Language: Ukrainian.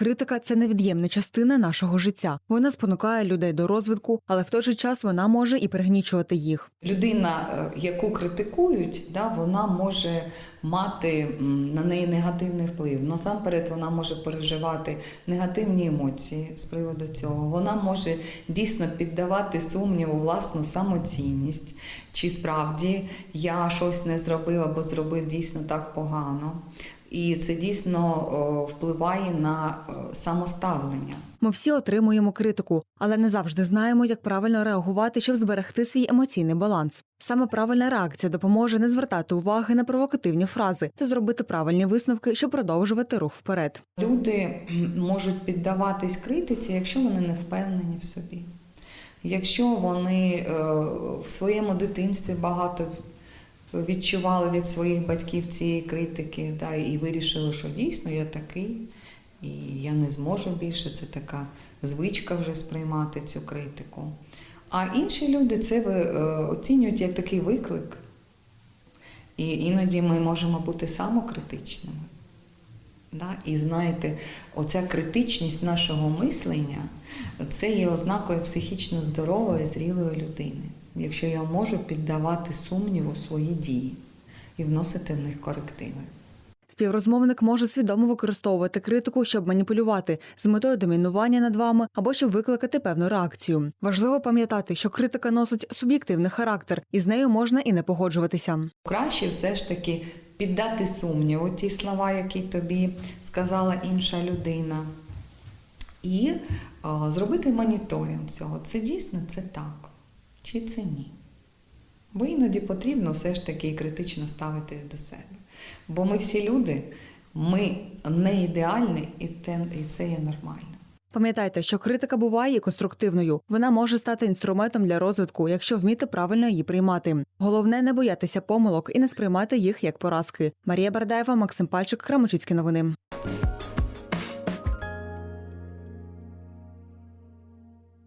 Критика це невід'ємна частина нашого життя. Вона спонукає людей до розвитку, але в той же час вона може і пригнічувати їх. Людина, е, яку критикують, да, вона може мати на неї негативний вплив. Насамперед, вона може переживати негативні емоції з приводу цього. Вона може дійсно піддавати сумніву власну самоцінність, чи справді я щось не зробив або зробив дійсно так погано. І це дійсно впливає на е, самоставлення. Ми всі отримуємо критику, але не завжди знаємо, як правильно реагувати, щоб зберегти свій емоційний баланс. Саме правильна реакція допоможе не звертати уваги на провокативні фрази та зробити правильні висновки, щоб продовжувати рух вперед. Люди можуть піддаватись критиці, якщо вони не впевнені в собі. Якщо вони е, в своєму дитинстві багато відчували від своїх батьків цієї критики, да, і вирішили, що дійсно я такий, і я не зможу більше, це така звичка вже сприймати цю критику. А інші люди це е, оцінюють як такий виклик. І іноді ми можемо бути самокритичними. Да? І знаєте, оця критичність нашого мислення це є ознакою психічно здорової, зрілої людини. Якщо я можу піддавати сумніву свої дії і вносити в них корективи. Співрозмовник може свідомо використовувати критику, щоб маніпулювати з метою домінування над вами або щоб викликати певну реакцію. Важливо пам'ятати, що критика носить суб'єктивний характер, і з нею можна і не погоджуватися. Краще все ж таки піддати сумніву ті слова, які тобі сказала інша людина, і е, зробити моніторинг цього. Це дійсно це так, чи це ні. Бо іноді потрібно все ж таки критично ставити до себе. Бо ми всі люди, ми не ідеальні, і це є нормально. Пам'ятайте, що критика буває конструктивною. Вона може стати інструментом для розвитку, якщо вміти правильно її приймати. Головне не боятися помилок і не сприймати їх як поразки. Марія Бардаєва, Максим Пальчик, Крамочицькі новини.